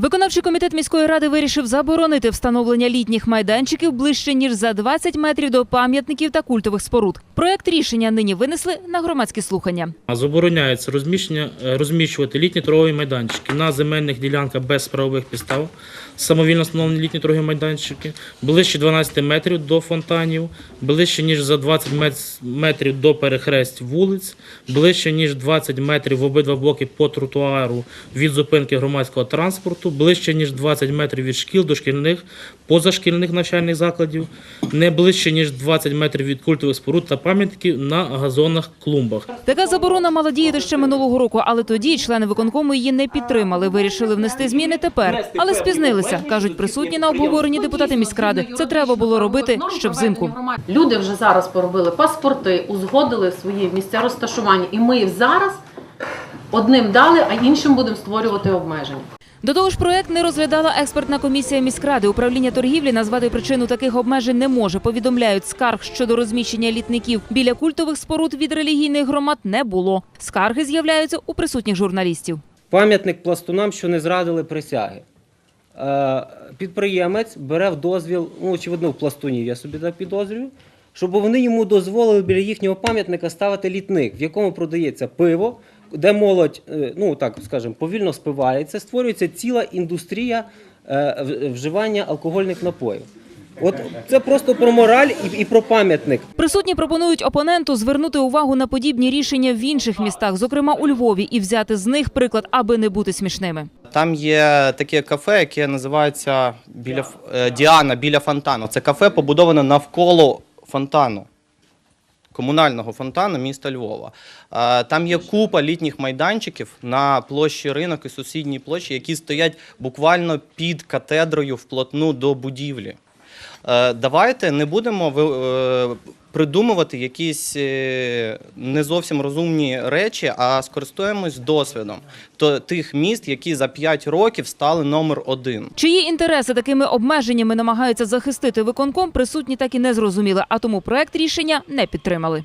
Виконавчий комітет міської ради вирішив заборонити встановлення літніх майданчиків ближче ніж за 20 метрів до пам'ятників та культових споруд. Проект рішення нині винесли на громадські слухання. Забороняється е, розміщувати літні торгові майданчики на земельних ділянках без правових підстав, самовільно встановлені літні торгові майданчики, ближче 12 метрів до фонтанів, ближче ніж за 20 метрів до перехресть вулиць, ближче ніж 20 метрів в обидва боки по тротуару від зупинки громадського транспорту, ближче ніж 20 метрів від шкіл, дошкільних, позашкільних навчальних закладів, не ближче ніж 20 метрів від культових споруд та пам'ятників на газонах, клумбах. Така заборона мала діяти ще минулого року, але тоді члени виконкому її не підтримали. Вирішили внести зміни тепер, але спізнилися, кажуть присутні на обговоренні депутати міськради. Це треба було робити ще взимку. Люди вже зараз поробили паспорти, узгодили свої місця розташування, і ми зараз одним дали, а іншим будемо створювати обмеження. До того ж, проект не розглядала експертна комісія міськради. Управління торгівлі назвати причину таких обмежень не може. Повідомляють, скарг щодо розміщення літників біля культових споруд від релігійних громад не було. Скарги з'являються у присутніх журналістів. Пам'ятник пластунам, що не зрадили присяги. Е, Підприємець бере в дозвіл, ну, очевидно, в пластунів, я собі так підозрюю, щоб вони йому дозволили біля їхнього пам'ятника ставити літник, в якому продається пиво, де молодь, е, ну так скажемо, повільно спивається, створюється ціла індустрія е, вживання алкогольних напоїв. От це просто про мораль і, і про пам'ятник. Присутні пропонують опоненту звернути увагу на подібні рішення в інших містах, зокрема у Львові, і взяти з них приклад, аби не бути смішними. Там є таке кафе, яке називається біля ф- е, Діана біля фонтану. Це кафе побудоване навколо фонтану. Комунального фонтану міста Львова. Там є купа літніх майданчиків на площі ринок і сусідній площі, які стоять буквально під катедрою вплотну до будівлі. Е, Давайте не будемо е, придумувати якісь е, не зовсім розумні речі, а скористуємось досвідом то тих міст, які за 5 років стали номер один. Чиї інтереси такими обмеженнями намагаються захистити виконком, присутні так і не зрозуміли, а тому проект рішення не підтримали.